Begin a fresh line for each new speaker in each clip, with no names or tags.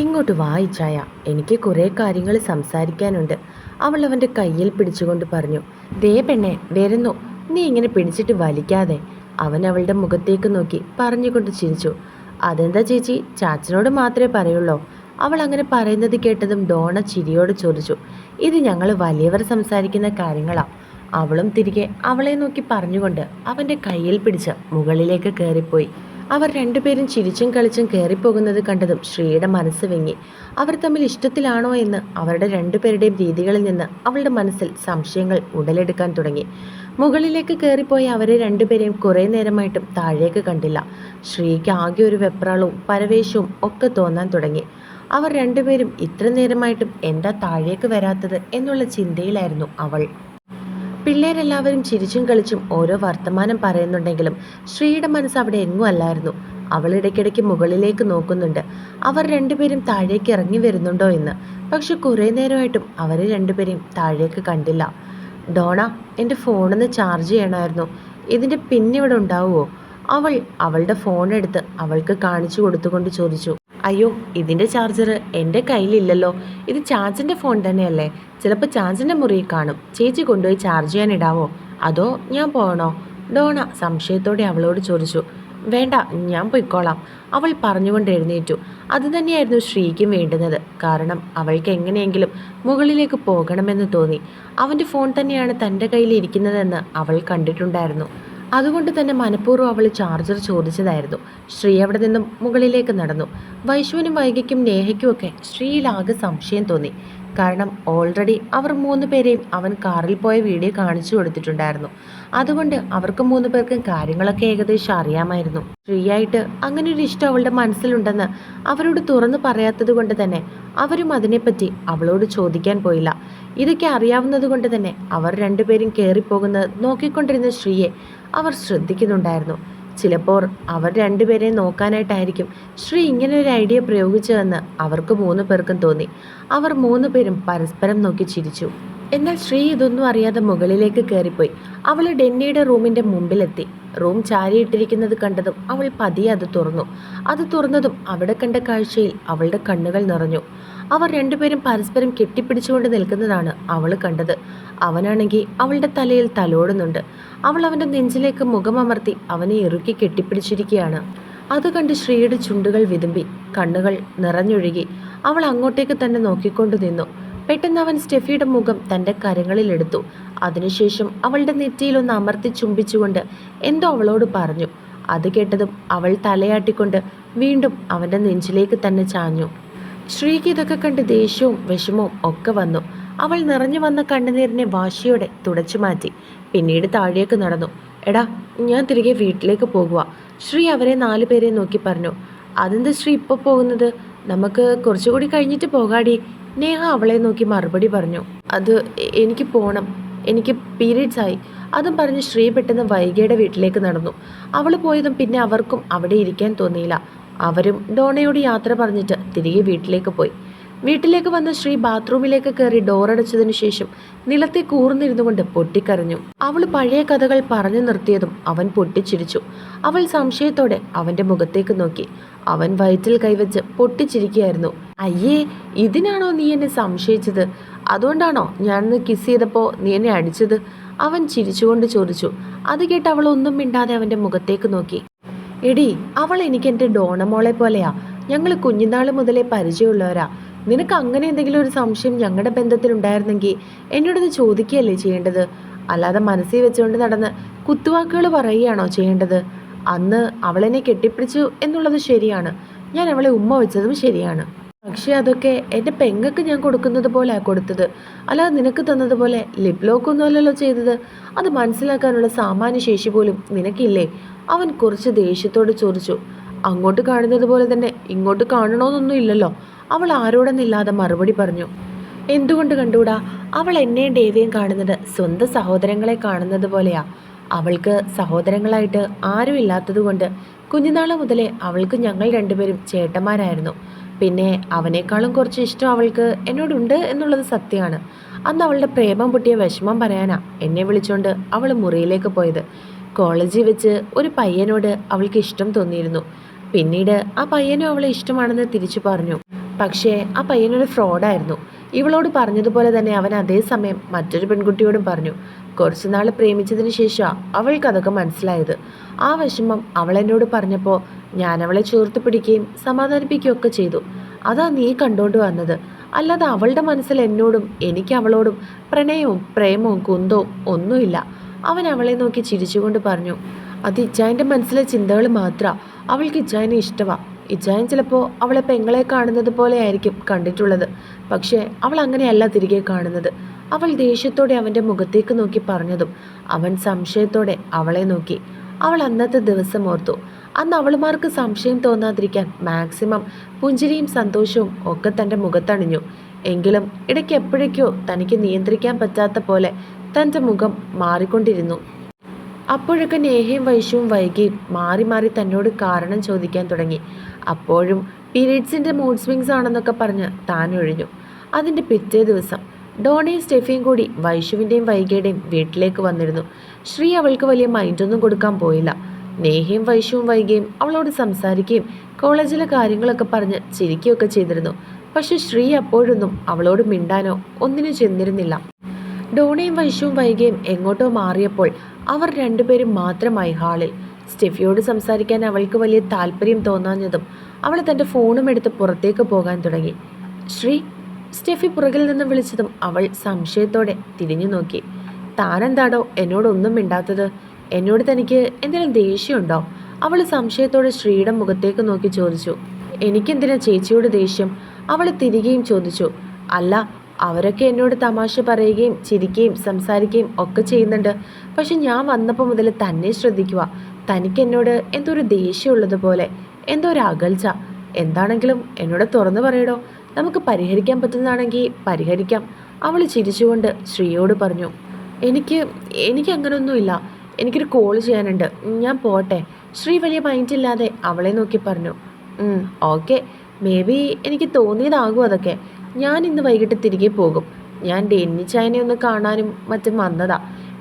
ഇങ്ങോട്ട് വായിച്ചായ. എനിക്ക് കുറേ കാര്യങ്ങൾ സംസാരിക്കാനുണ്ട്. അവൾ അവന്റെ കയ്യിൽ പിടിച്ചുകൊണ്ട് പറഞ്ഞു ദേ പെണ്ണെ വരുന്നു. നീ ഇങ്ങനെ പിടിച്ചിട്ട് വലിക്കാതെ. അവൻ അവളുടെ മുഖത്തേക്ക് നോക്കി പറഞ്ഞുകൊണ്ട് ചിരിച്ചു. അതെന്താ ചേച്ചി? ചാച്ചനോട് മാത്രമേ പറയുള്ളൂ? അവൾ അങ്ങനെ പറയുന്നത് കേട്ടതും ഡോണ ചിരിയോട് ചോദിച്ചു ഇത് ഞങ്ങൾ വലിയവർ സംസാരിക്കുന്ന കാര്യങ്ങളാണ് അവളും തിരികെ അവളെ നോക്കി പറഞ്ഞുകൊണ്ട് അവന്റെ കയ്യിൽ പിടിച്ച് മുകളിലേക്ക് കയറിപ്പോയി. അവർ രണ്ടുപേരും ചിരിച്ചും കളിച്ചും കയറിപ്പോകുന്നത് കണ്ടതും ശ്രീയുടെ മനസ്സ് വെങ്ങി. അവർ തമ്മിൽ ഇഷ്ടത്തിലാണോ എന്ന് അവരുടെ രണ്ടുപേരുടെയും രീതികളിൽ നിന്ന് അവളുടെ മനസ്സിൽ സംശയങ്ങൾ ഉടലെടുക്കാൻ തുടങ്ങി. മുകളിലേക്ക് കയറിപ്പോയ അവരെ രണ്ടുപേരെയും കുറേ നേരമായിട്ടും താഴേക്ക് കണ്ടില്ല. ശ്രീക്ക് ആകെ ഒരു വെപ്രാളവും പരവേശവും ഒക്കെ തോന്നാൻ തുടങ്ങി. അവർ രണ്ടുപേരും ഇത്ര നേരമായിട്ടും എന്താ താഴേക്ക് വരാത്തത് എന്നുള്ള ചിന്തയിലായിരുന്നു അവൾ. പിള്ളേരെല്ലാവരും ചിരിച്ചും കളിച്ചും ഓരോ വർത്തമാനം പറയുന്നുണ്ടെങ്കിലും ശ്രീയുടെ മനസ്സ് അവിടെ എങ്ങും അല്ലായിരുന്നു. അവൾ ഇടയ്ക്കിടയ്ക്ക് മുകളിലേക്ക് നോക്കുന്നുണ്ട്. അവർ രണ്ടുപേരും താഴേക്ക് ഇറങ്ങി വരുന്നുണ്ടോ എന്ന്. പക്ഷെ കുറേ നേരമായിട്ടും അവരെ രണ്ടുപേരെയും താഴേക്ക് കണ്ടില്ല. ഡോണ എന്റെ ഫോണൊന്ന് ചാർജ് ചെയ്യണമായിരുന്നു. ഇതിന്റെ പിന്നിവിടെ ഉണ്ടാവുമോ? അവൾ അവളുടെ ഫോൺ എടുത്ത് അവൾക്ക് കാണിച്ചു കൊടുത്തുകൊണ്ട് ചോദിച്ചു. അയ്യോ ഇതിന്റെ ചാർജർ എന്റെ കയ്യിലില്ലല്ലോ. ഇത് ചാച്ചന്റെ ഫോൺ തന്നെയല്ലേ. ചിലപ്പോൾ ചാച്ചന്റെ മുറിയിൽ കാണും. ചേച്ചി കൊണ്ടുപോയി ചാർജ് ചെയ്യാൻ ഇടാവോ? അതോ ഞാൻ പോകണോ ഡോണ സംശയത്തോടെ അവളോട് ചോദിച്ചു. വേണ്ട ഞാൻ പൊയ്ക്കോളാം. അവൾ പറഞ്ഞുകൊണ്ട് എഴുന്നേറ്റു. അത് തന്നെയായിരുന്നു ശ്രീക്കും വേണ്ടുന്നത്. കാരണം അവൾക്ക് എങ്ങനെയെങ്കിലും മുകളിലേക്ക് പോകണമെന്ന് തോന്നി. അവന്റെ ഫോൺ തന്നെയാണ് തന്റെ കയ്യിൽ ഇരിക്കുന്നതെന്ന് അവൾ കണ്ടിട്ടുണ്ടായിരുന്നു. അതുകൊണ്ട് തന്നെ മനഃപൂർവം അവൾ ചാർജർ ചോദിച്ചതായിരുന്നു. ശ്രീ അവിടെ നിന്നും മുകളിലേക്ക് നടന്നു. വൈശുവിനും വൈകിക്കും നേഹയ്ക്കുമൊക്കെ ശ്രീയിലാകെ സംശയം തോന്നി. കാരണം ഓൾറെഡി അവർ മൂന്ന് പേരെയും അവൻ കാറിൽ പോയ വീഡിയോ കാണിച്ചു കൊടുത്തിട്ടുണ്ടായിരുന്നു. അതുകൊണ്ട് അവർക്ക് മൂന്ന് പേർക്കും കാര്യങ്ങളൊക്കെ ഏകദേശം അറിയാമായിരുന്നു. ശ്രീയായിട്ട് അങ്ങനെ ഒരു ഇഷ്ടം അവളുടെ മനസ്സിലുണ്ടെന്ന് അവരോട് തുറന്നു പറയാത്തത് കൊണ്ട് തന്നെ അവരും അതിനെപ്പറ്റി അവളോട് ചോദിക്കാൻ പോയില്ല. ഇതൊക്കെ അറിയാവുന്നത് കൊണ്ട് തന്നെ അവർ രണ്ടുപേരും കയറിപ്പോകുന്നത് നോക്കിക്കൊണ്ടിരുന്ന ശ്രീയെ അവർ ശ്രദ്ധിക്കുന്നുണ്ടായിരുന്നു. ചിലപ്പോൾ അവർ രണ്ടുപേരെ നോക്കാനായിട്ടായിരിക്കും ശ്രീ ഇങ്ങനെ ഒരു ഐഡിയ പ്രയോഗിച്ചതെന്ന് അവർക്ക് മൂന്ന് പേർക്കും തോന്നി. അവർ മൂന്ന് പേരും പരസ്പരം നോക്കി ചിരിച്ചു. എന്നാൽ ശ്രീ ഇതൊന്നും അറിയാതെ മുകളിലേക്ക് കയറിപ്പോയി. അവൾ ഡെന്നിയുടെ റൂമിന്റെ മുമ്പിലെത്തി. റൂം ചാരിയിട്ടിരിക്കുന്നത് കണ്ടതും അവൾ പതിയെ അത് തുറന്നു. അത് തുറന്നതും അവിടെ കണ്ട കാഴ്ചയിൽ അവളുടെ കണ്ണുകൾ നിറഞ്ഞു. അവർ രണ്ടുപേരും പരസ്പരം കെട്ടിപ്പിടിച്ചുകൊണ്ട് നിൽക്കുന്നതാണ് അവൾ കണ്ടത്. അവനാണെങ്കിൽ അവളുടെ തലയിൽ തലോടുന്നുണ്ട്. അവൾ അവന്റെ നെഞ്ചിലേക്ക് മുഖമമർത്തി അവനെ ഇറുക്കി കെട്ടിപ്പിടിച്ചിരിക്കുകയാണ്. അത് കണ്ട് ശ്രീയുടെ ചുണ്ടുകൾ വിതുമ്പി കണ്ണുകൾ നിറഞ്ഞൊഴുകി അവൾ അങ്ങോട്ടേക്ക് തന്നെ നോക്കിക്കൊണ്ടു നിന്നു. പെട്ടെന്ന് അവൻ സ്റ്റെഫിയുടെ മുഖം തന്റെ കരങ്ങളിലെടുത്തു അതിനുശേഷം അവളുടെ നെറ്റിയിലൊന്ന് അമർത്തി ചുംബിച്ചുകൊണ്ട് എന്തോ അവളോട് പറഞ്ഞു. അത് കേട്ടതും അവൾ തലയാട്ടിക്കൊണ്ട് വീണ്ടും അവന്റെ നെഞ്ചിലേക്ക് തന്നെ ചാഞ്ഞു. ശ്രീക്ക് ഇതൊക്കെ കണ്ട് ദേഷ്യവും വിഷമവും ഒക്കെ വന്നു. അവൾ നിറഞ്ഞു വന്ന കണ്ണുനീരിനെ വാശിയോടെ തുടച്ചു മാറ്റി. പിന്നീട് താഴേക്ക് നടന്നു. എടാ ഞാൻ തിരികെ വീട്ടിലേക്ക് പോകുക ശ്രീ അവരെ നാലു പേരെ നോക്കി പറഞ്ഞു. അതെന്താ ശ്രീ ഇപ്പോൾ പോകുന്നത്? നമുക്ക് കുറച്ചുകൂടി കഴിഞ്ഞിട്ട് പോകാടി. നേഹ അവളെ നോക്കി മറുപടി പറഞ്ഞു. അത് എനിക്ക് പോകണം എനിക്ക് പീരീഡ്സ് ആയി. അതും പറഞ്ഞ് ശ്രീ പെട്ടെന്ന് വൈകിയുടെ വീട്ടിലേക്ക് നടന്നു. അവൾ പോയതും പിന്നെ അവർക്കും അവിടെ ഇരിക്കാൻ തോന്നിയില്ല. അവരും ഡോണയോട് യാത്ര പറഞ്ഞിട്ട് തിരികെ വീട്ടിലേക്ക് പോയി. വീട്ടിലേക്ക് വന്ന ശ്രീ ബാത്റൂമിലേക്ക് കയറി ഡോറടച്ചതിനു ശേഷം നിലത്തെ കൂർന്നിരുന്നു കൊണ്ട് പൊട്ടിക്കരഞ്ഞു. അവൾ പഴയ കഥകൾ പറഞ്ഞു നിർത്തിയതും അവൻ പൊട്ടിച്ചിരിച്ചു. അവൾ സംശയത്തോടെ അവന്റെ മുഖത്തേക്ക് നോക്കി. അവൻ വയറ്റിൽ കൈവച്ച് പൊട്ടിച്ചിരിക്കുകയായിരുന്നു. അയ്യേ ഇതിനാണോ നീ എന്നെ സംശയിച്ചത്? അതുകൊണ്ടാണോ ഞാനൊന്ന് കിസ് ചെയ്തപ്പോൾ നീ എന്നെ അടിച്ചത്? അവൻ ചിരിച്ചുകൊണ്ട് ചോദിച്ചു. അത് കേട്ട് അവൾ ഒന്നും മിണ്ടാതെ അവന്റെ മുഖത്തേക്ക് നോക്കി. എടി അവൾ എനിക്ക് എന്റെ ഡോണമോളെ പോലെയാ. ഞങ്ങൾ കുഞ്ഞുനാൾ മുതലേ പരിചയമുള്ളവരാ. നിനക്ക് അങ്ങനെ എന്തെങ്കിലും ഒരു സംശയം ഞങ്ങളുടെ ബന്ധത്തിലുണ്ടായിരുന്നെങ്കിൽ എന്നോടൊന്ന് ചോദിക്കുകയല്ലേ ചെയ്യേണ്ടത്? അല്ലാതെ മനസ്സിൽ വെച്ചുകൊണ്ട് നടന്ന് കുത്തുവാക്കുകൾ പറയുകയാണോ ചെയ്യേണ്ടത്? അന്ന് അവളെന്നെ കെട്ടിപ്പിടിച്ചു എന്നുള്ളത് ശരിയാണ്. ഞാൻ അവളെ ഉമ്മ വെച്ചതും ശരിയാണ്. പക്ഷേ അതൊക്കെ എന്റെ പെങ്ങൾക്ക് ഞാൻ കൊടുക്കുന്നത് പോലെ കൊടുത്തത്. അല്ലാതെ നിനക്ക് തന്നതുപോലെ ലിപ് ലോക്കൊന്നും അല്ലല്ലോ ചെയ്തത്. അത് മനസ്സിലാക്കാനുള്ള സാമാന്യ ശേഷി പോലും നിനക്കില്ലേ? അവൻ കുറച്ച് ദേഷ്യത്തോട് ചോദിച്ചു. അങ്ങോട്ട് കാണുന്നത് പോലെ തന്നെ ഇങ്ങോട്ട് കാണണമെന്നൊന്നും ഇല്ലല്ലോ. അവൾ ആരോടെന്നില്ലാതെ മറുപടി പറഞ്ഞു. എന്തുകൊണ്ട് കണ്ടുകൂടാ അവൾ എന്നെയും ദേവിയും കാണുന്നത് സ്വന്തം സഹോദരങ്ങളെ കാണുന്നത് പോലെയാ. അവൾക്ക് സഹോദരങ്ങളായിട്ട് ആരും ഇല്ലാത്തതുകൊണ്ട് കുഞ്ഞുനാളെ മുതലേ അവൾക്ക് ഞങ്ങൾ രണ്ടുപേരും ചേട്ടന്മാരായിരുന്നു. പിന്നെ അവനേക്കാളും കുറച്ച് ഇഷ്ടം അവൾക്ക് എന്നോടുണ്ട് എന്നുള്ളത് സത്യമാണ്. അന്ന് അവളുടെ പ്രേമം പൊട്ടിയ വിഷമം പറയാനാ എന്നെ വിളിച്ചുകൊണ്ട് അവൾ മുറിയിലേക്ക് പോയത്. കോളേജിൽ വെച്ച് ഒരു പയ്യനോട് അവൾക്ക് ഇഷ്ടം തോന്നിയിരുന്നു. പിന്നീട് ആ പയ്യനും അവളെ ഇഷ്ടമാണെന്ന് തിരിച്ചു പറഞ്ഞു. പക്ഷേ ആ പയ്യനൊരു ഫ്രോഡായിരുന്നു. ഇവളോട് പറഞ്ഞതുപോലെ തന്നെ അവൻ അതേസമയം മറ്റൊരു പെൺകുട്ടിയോടും പറഞ്ഞു കുറച്ചു നാൾ പ്രേമിച്ചതിന് ശേഷം അവൾക്കതൊക്കെ മനസ്സിലായത്. ആ വിഷമം അവൾ എന്നോട് പറഞ്ഞപ്പോൾ ഞാൻ അവളെ ചേർത്ത് പിടിക്കുകയും സമാധാനിപ്പിക്കുകയൊക്കെ ചെയ്തു. അതാ നീ കണ്ടോണ്ട് വന്നത്. അല്ലാതെ അവളുടെ മനസ്സിൽ എന്നോടും എനിക്ക് അവളോടും പ്രണയവും പ്രേമവും കുന്തവും ഒന്നുമില്ല. അവൻ അവളെ നോക്കി ചിരിച്ചുകൊണ്ട് പറഞ്ഞു അത് ഇച്ചായന്റെ മനസ്സിലെ ചിന്തകൾ മാത്രമാണ് അവൾക്ക് ഇച്ചായനെ ഇഷ്ടമാണ് ഇച്ചായൻ ചിലപ്പോൾ അവളെ പെങ്ങളെ കാണുന്നത് പോലെ ആയിരിക്കും കണ്ടിട്ടുള്ളത്. പക്ഷേ അവൾ അങ്ങനെയല്ല തിരികെ കാണുന്നത്. അവൾ ദേഷ്യത്തോടെ അവന്റെ മുഖത്തേക്ക് നോക്കി പറഞ്ഞതും അവൻ സംശയത്തോടെ അവളെ നോക്കി. അവൾ അന്നത്തെ ദിവസം ഓർത്തു അന്ന് അവളുമാർക്ക് സംശയം തോന്നാതിരിക്കാൻ മാക്സിമം പുഞ്ചിരിയും സന്തോഷവും ഒക്കെ തന്റെ മുഖത്തണിഞ്ഞു. എങ്കിലും ഇടയ്ക്ക് എപ്പോഴേക്കോ തനിക്ക് നിയന്ത്രിക്കാൻ പറ്റാത്ത പോലെ തന്റെ മുഖം മാറിക്കൊണ്ടിരുന്നു. അപ്പോഴൊക്കെ നേഹയും വൈശ്യവും വൈകിയും മാറി മാറി തന്നോട് കാരണം ചോദിക്കാൻ തുടങ്ങി. അപ്പോഴും പീരീഡ്സിന്റെ മൂഡ് സ്വിങ്സ് ആണെന്നൊക്കെ പറഞ്ഞ് താൻ ഒഴിഞ്ഞു. അതിന്റെ പിറ്റേ ദിവസം ഡോണയും സ്റ്റെഫിയും കൂടി വൈശുവിന്റെയും വൈകിയുടെയും വീട്ടിലേക്ക് വന്നിരുന്നു. ശ്രീ അവൾക്ക് വലിയ മൈൻഡൊന്നും കൊടുക്കാൻ പോയില്ല. നേഹയും വൈശുവും വൈകിയും അവളോട് സംസാരിക്കുകയും കോളേജിലെ കാര്യങ്ങളൊക്കെ പറഞ്ഞ് ചിരിക്കുകയൊക്കെ ചെയ്തിരുന്നു. പക്ഷെ ശ്രീ അപ്പോഴൊന്നും അവളോട് മിണ്ടാനോ ഒന്നിനും ചെന്നിരുന്നില്ല. ഡോണയും വൈശുവും വൈകിയും എങ്ങോട്ടോ മാറിയപ്പോൾ അവർ രണ്ടുപേരും മാത്രമായി ഹാളിൽ. സ്റ്റെഫിയോട് സംസാരിക്കാൻ അവൾക്ക് വലിയ താല്പര്യം തോന്നാഞ്ഞതും അവൾ തന്റെ ഫോണും എടുത്ത് പുറത്തേക്ക് പോകാൻ തുടങ്ങി. ശ്രീ സ്റ്റെഫി പുറകിൽ നിന്ന് വിളിച്ചതും അവൾ സംശയത്തോടെ തിരിഞ്ഞു നോക്കി താനെന്താടോ എന്നോടൊന്നും മിണ്ടാത്തത്? എന്നോട് തനിക്ക് എന്തെങ്കിലും ദേഷ്യമുണ്ടോ? അവൾ സംശയത്തോടെ ശ്രീയുടെ മുഖത്തേക്ക് നോക്കി ചോദിച്ചു. എനിക്കെന്തിനാ ചേച്ചിയോട് ദേഷ്യം? അവൾ തിരികെയും ചോദിച്ചു. അല്ല അവരൊക്കെ എന്നോട് തമാശ പറയുകയും ചിരിക്കുകയും സംസാരിക്കുകയും ഒക്കെ ചെയ്യുന്നുണ്ട്. പക്ഷെ ഞാൻ വന്നപ്പോൾ മുതൽ തന്നെ ശ്രദ്ധിക്കുക. തനിക്ക് എന്നോട് എന്തോ ഒരു ദേഷ്യമുള്ളതുപോലെ എന്തോ ഒരു അകൽച്ച. എന്താണെങ്കിലും എന്നോട് തുറന്നു പറയടോ. നമുക്ക് പരിഹരിക്കാൻ പറ്റുന്നതാണെങ്കിൽ പരിഹരിക്കാം. അവൾ ചിരിച്ചുകൊണ്ട് ശ്രീയോട് പറഞ്ഞു. എനിക്ക് എനിക്ക് അങ്ങനെയൊന്നുമില്ല എനിക്കൊരു കോൾ ചെയ്യാനുണ്ട്. ഞാൻ പോട്ടെ. ശ്രീ വലിയ മൈൻഡില്ലാതെ അവളെ നോക്കി പറഞ്ഞു. ഓക്കെ മേ ബി എനിക്ക് തോന്നിയതാകും അതൊക്കെ. ഞാൻ ഇന്ന് വൈകിട്ട് തിരികെ പോകും. ഞാൻ ഡെന്നി ചൈനെ ഒന്ന് കാണാനും മറ്റും വന്നതാ.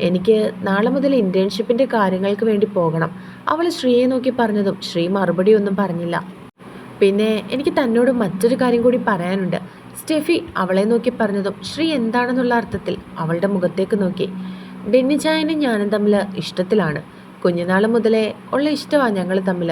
എനിക്ക് നാളെ മുതൽ ഇന്റേൺഷിപ്പിന്റെ കാര്യങ്ങൾക്ക് വേണ്ടി പോകണം. അവൾ ശ്രീയെ നോക്കി പറഞ്ഞതും ശ്രീ മറുപടി ഒന്നും പറഞ്ഞില്ല. പിന്നെ എനിക്ക് തന്നോട് മറ്റൊരു കാര്യം കൂടി പറയാനുണ്ട്. സ്റ്റെഫി അവളെ നോക്കി പറഞ്ഞതും ശ്രീ എന്താണെന്നുള്ള അർത്ഥത്തിൽ അവളുടെ മുഖത്തേക്ക് നോക്കി. ഡെന്നിച്ചായനും ഞാനും തമ്മിൽ ഇഷ്ടത്തിലാണ്. കുഞ്ഞുനാൾ മുതലേ ഉള്ള ഇഷ്ടമാണ് ഞങ്ങൾ തമ്മിൽ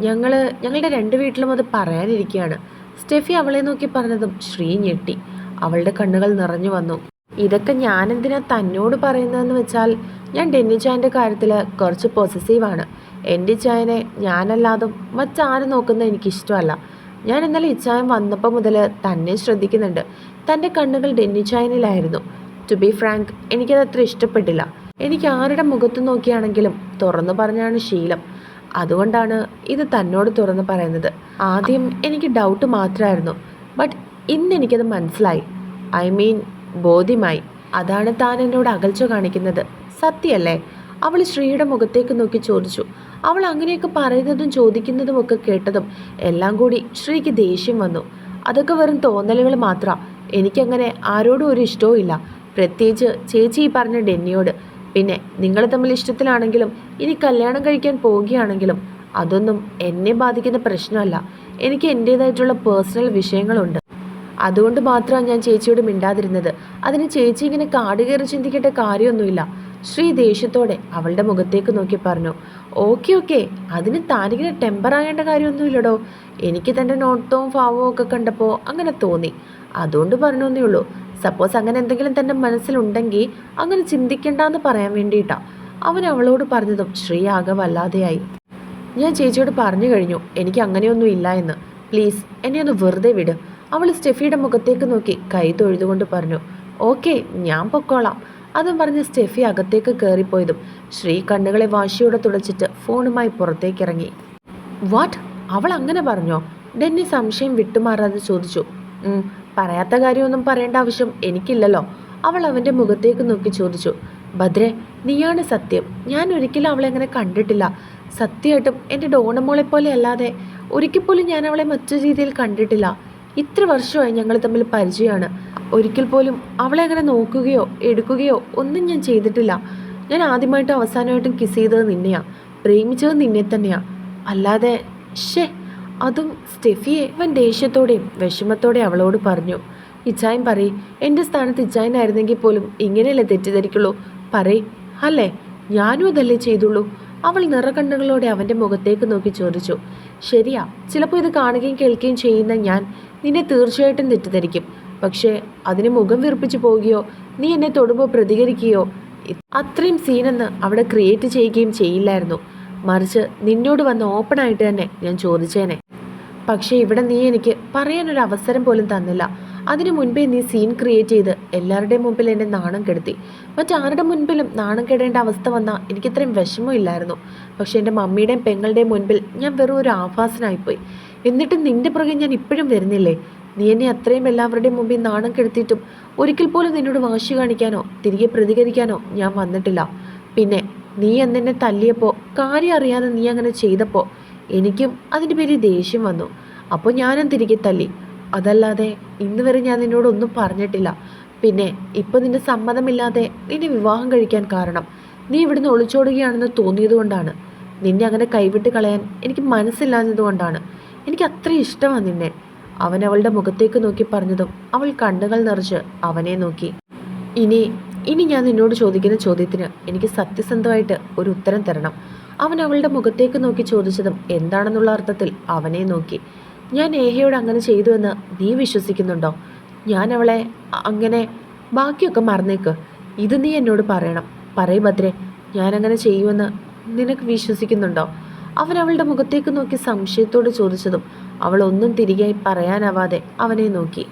ഞങ്ങൾ ഞങ്ങളുടെ രണ്ട് വീട്ടിലും അത് പറയാനിരിക്കുകയാണ് സ്റ്റെഫി അവളെ നോക്കി പറഞ്ഞതും ശ്രീ ഞെട്ടി. അവളുടെ കണ്ണുകൾ നിറഞ്ഞു വന്നു. ഇതൊക്കെ ഞാനെന്തിനാ തന്നോട് പറയുന്നതെന്ന് വെച്ചാൽ ഞാൻ ഡെന്നി ചായന്റെ കാര്യത്തിൽ കുറച്ച് പൊസസീവാണ് എന്റെ ചായനെ ഞാനല്ലാതും മറ്റാരും നോക്കുന്നത് എനിക്കിഷ്ടമല്ല. ഞാൻ ഇന്നലെ ഇച്ചായം വന്നപ്പോൾ മുതൽ തന്നെ ശ്രദ്ധിക്കുന്നുണ്ട്. തന്റെ കണ്ണുകൾ ഡെന്നി ചായനിലായിരുന്നു. ടു ബി ഫ്രാങ്ക് എനിക്കത് അത്ര ഇഷ്ടപ്പെട്ടില്ല. എനിക്ക് ആരുടെ മുഖത്ത് നോക്കിയാണെങ്കിലും തുറന്നു പറഞ്ഞാണ് ശീലം. അതുകൊണ്ടാണ് ഇത് തന്നോട് തുറന്ന് പറയുന്നത്. ആദ്യം എനിക്ക് ഡൗട്ട് മാത്രമായിരുന്നു ബട്ട് ഇന്ന് എനിക്കത് മനസ്സിലായി. ഐ മീൻ ബോധ്യമായി. അതാണ് താൻ എന്നോട് അകൽച്ച കാണിക്കുന്നത്. സത്യല്ലേ അവൾ ശ്രീയുടെ മുഖത്തേക്ക് നോക്കി ചോദിച്ചു. അവൾ അങ്ങനെയൊക്കെ പറയുന്നതും ചോദിക്കുന്നതും ഒക്കെ കേട്ടതും എല്ലാം കൂടി ശ്രീക്ക് ദേഷ്യം വന്നു. അതൊക്കെ വെറും തോന്നലുകൾ മാത്രമാണ് എനിക്കങ്ങനെ ആരോടും ഒരു ഇഷ്ടവും ഇല്ല. പ്രത്യേകിച്ച് ചേച്ചി ഈ പറഞ്ഞ ഡെന്നിയോട്. പിന്നെ നിങ്ങൾ തമ്മിൽ ഇഷ്ടത്തിലാണെങ്കിലും ഇനി കല്യാണം കഴിക്കാൻ പോവുകയാണെങ്കിലും അതൊന്നും എന്നെ ബാധിക്കുന്ന പ്രശ്നമല്ല. എനിക്ക് എന്റേതായിട്ടുള്ള പേഴ്സണൽ വിഷയങ്ങളുണ്ട്. അതുകൊണ്ട് മാത്രമാണ് ഞാൻ ചേച്ചിയോട് മിണ്ടാതിരുന്നത്. അതിന് ചേച്ചി ഇങ്ങനെ കാട് കയറി ചിന്തിക്കേണ്ട കാര്യമൊന്നുമില്ല. ശ്രീ ദേഷ്യത്തോടെ അവളുടെ മുഖത്തേക്ക് നോക്കി പറഞ്ഞു ഓക്കെ ഓക്കെ അതിന് താനിങ്ങനെ ടെമ്പർ ആകേണ്ട കാര്യമൊന്നുമില്ലടോ. എനിക്ക് തന്റെ നോട്ടവും ഭാവവും ഒക്കെ കണ്ടപ്പോൾ അങ്ങനെ തോന്നി. അതുകൊണ്ട് പറഞ്ഞു ഉള്ളൂ. സപ്പോസ് അങ്ങനെ എന്തെങ്കിലും തന്റെ മനസ്സിലുണ്ടെങ്കിൽ അങ്ങനെ ചിന്തിക്കണ്ടെന്ന് പറയാൻ വേണ്ടിയിട്ടാ. അവൻ അവളോട് പറഞ്ഞതും ശ്രീ ആകെ വല്ലാതെയായി. ഞാൻ ചേച്ചിയോട് പറഞ്ഞു കഴിഞ്ഞു എനിക്ക് അങ്ങനെയൊന്നും ഇല്ല എന്ന്. പ്ലീസ് എന്നെ ഒന്ന് വെറുതെ വിട്. അവൾ സ്റ്റെഫിയുടെ മുഖത്തേക്ക് നോക്കി കൈ തൊഴുതുകൊണ്ട് പറഞ്ഞു ഓക്കെ ഞാൻ പൊക്കോളാം. അതും പറഞ്ഞ് സ്റ്റെഫി അകത്തേക്ക് കയറിപ്പോയതും ശ്രീ കണ്ണുകളെ വാശിയോടെ തുടച്ചിട്ട് ഫോണുമായി പുറത്തേക്കിറങ്ങി. വാട്ട്? അവൾ അങ്ങനെ പറഞ്ഞോ? ഡെന്നി സംശയം വിട്ടുമാറാതെ ചോദിച്ചു "ഉം, പറയാത്ത കാര്യമൊന്നും പറയേണ്ട ആവശ്യം എനിക്കില്ലല്ലോ. അവൾ അവന്റെ മുഖത്തേക്ക് നോക്കി ചോദിച്ചു ഭദ്രെ നീയാണ് സത്യം. ഞാൻ ഒരിക്കലും അവളെ അങ്ങനെ കണ്ടിട്ടില്ല. സത്യമായിട്ടും എന്റെ ഡോണമോളെ പോലെ അല്ലാതെ ഒരിക്കൽ പോലും ഞാൻ അവളെ മറ്റു രീതിയിൽ കണ്ടിട്ടില്ല. ഇത്ര വർഷമായി ഞങ്ങൾ തമ്മിൽ പരിചയമാണ്. ഒരിക്കൽ പോലും അവളെ അങ്ങനെ നോക്കുകയോ എടുക്കുകയോ ഒന്നും ഞാൻ ചെയ്തിട്ടില്ല. ഞാൻ ആദ്യമായിട്ടും അവസാനമായിട്ടും കിസ് ചെയ്തത് നിന്നെയാണ് പ്രേമിച്ചത് നിന്നെ തന്നെയാണ് അല്ലാതെ ഷേ അതും സ്റ്റെഫിയെ അവൻ ദേഷ്യത്തോടെയും വിഷമത്തോടെ അവളോട് പറഞ്ഞു. ഇച്ചായൻ പറയ് എന്റെ സ്ഥാനത്ത് ഇച്ചായനായിരുന്നെങ്കിൽ പോലും ഇങ്ങനെയല്ലേ തെറ്റിദ്ധരിക്കുള്ളൂ. പറയ് അല്ലേ? ഞാനും അതല്ലേ ചെയ്തുള്ളൂ. അവൾ നിറകണ്ണുകളോടെ അവന്റെ മുഖത്തേക്ക് നോക്കി ചോദിച്ചു. ശരിയാ ചിലപ്പോൾ ഇത് കാണുകയും കേൾക്കുകയും ചെയ്യുന്ന ഞാൻ നിന്നെ തീർച്ചയായിട്ടും തെറ്റിദ്ധരിക്കും. പക്ഷേ അതിന് മുഖം വീർപ്പിച്ചു പോവുകയോ നീ എന്നെ തൊടുമ്പോൾ പ്രതികരിക്കുകയോ അത്രയും സീനെന്ന് അവിടെ ക്രിയേറ്റ് ചെയ്യുകയും ചെയ്യില്ലായിരുന്നു. മറിച്ച് നിന്നോട് വന്ന് ഓപ്പണായിട്ട് തന്നെ ഞാൻ ചോദിച്ചേനെ. പക്ഷേ ഇവിടെ നീ എനിക്ക് പറയാനൊരു അവസരം പോലും തന്നില്ല. അതിനു മുൻപേ നീ സീൻ ക്രിയേറ്റ് ചെയ്ത് എല്ലാവരുടെയും മുമ്പിൽ എന്നെ നാണം കെടുത്തി. മറ്റാരുടെ മുൻപിലും നാണം കെടേണ്ട അവസ്ഥ വന്നാൽ എനിക്കിത്രയും വിഷമമില്ലായിരുന്നു പക്ഷേ എന്റെ മമ്മിയുടെയും പെങ്ങളുടെയും മുൻപിൽ ഞാൻ വെറും ഒരു ആഭാസനായിപ്പോയി. എന്നിട്ട് നിന്റെ പുറകെ ഞാൻ ഇപ്പോഴും വരുന്നില്ലേ? നീ എന്നെ അത്രയും എല്ലാവരുടെയും മുമ്പിൽ നാണം കെടുത്തിയിട്ടും ഒരിക്കൽ പോലും നിന്നോട് വാശി കാണിക്കാനോ തിരികെ പ്രതികരിക്കാനോ ഞാൻ വന്നിട്ടില്ല. പിന്നെ നീ എന്നെ തല്ലിയപ്പോൾ കാര്യം അറിയാതെ നീ അങ്ങനെ ചെയ്തപ്പോൾ എനിക്കും അതിന്റെ പേരിൽ ദേഷ്യം വന്നു. അപ്പോൾ ഞാനും തിരികെ തല്ലി അതല്ലാതെ ഇന്ന് വരെ ഞാൻ നിന്നോടൊന്നും പറഞ്ഞിട്ടില്ല. പിന്നെ ഇപ്പോൾ നിന്റെ സമ്മതമില്ലാതെ നിന്നെ വിവാഹം കഴിക്കാൻ കാരണം നീ ഇവിടുന്ന് ഒളിച്ചോടുകയാണെന്ന് തോന്നിയതുകൊണ്ടാണ് നിന്നെ അങ്ങനെ കൈവിട്ട് കളയാൻ എനിക്ക് മനസ്സില്ലാഞ്ഞതുകൊണ്ടാണ് എനിക്ക് അത്രയും ഇഷ്ടമാണ് നിന്നെ. അവൻ അവളുടെ മുഖത്തേക്ക് നോക്കി പറഞ്ഞതും അവൾ കണ്ണുകൾ നിറച്ച് അവനെ നോക്കി. ഇനി ഇനി ഞാൻ നിന്നോട് ചോദിക്കുന്ന ചോദ്യത്തിന് എനിക്ക് സത്യസന്ധമായിട്ട് ഒരു ഉത്തരം തരണം. അവൻ അവളുടെ മുഖത്തേക്ക് നോക്കി ചോദിച്ചതും എന്താണെന്നുള്ള അർത്ഥത്തിൽ അവനെ നോക്കി. ഞാൻ ഏഹയോട് അങ്ങനെ ചെയ്തു എന്ന് നീ വിശ്വസിക്കുന്നുണ്ടോ? ഞാൻ അവളെ അങ്ങനെ ബാക്കിയൊക്കെ മറന്നേക്ക്. ഇത് നീ എന്നോട് പറയണം. പറയ് ഞാൻ അങ്ങനെ ചെയ്യുമെന്ന് നിനക്ക് വിശ്വസിക്കുന്നുണ്ടോ? അവൻ അവളുടെ മുഖത്തേക്ക് നോക്കി സംശയത്തോട് ചോദിച്ചതും അവൾ ഒന്നും തിരികെ പറയാനാവാതെ അവനെ നോക്കി.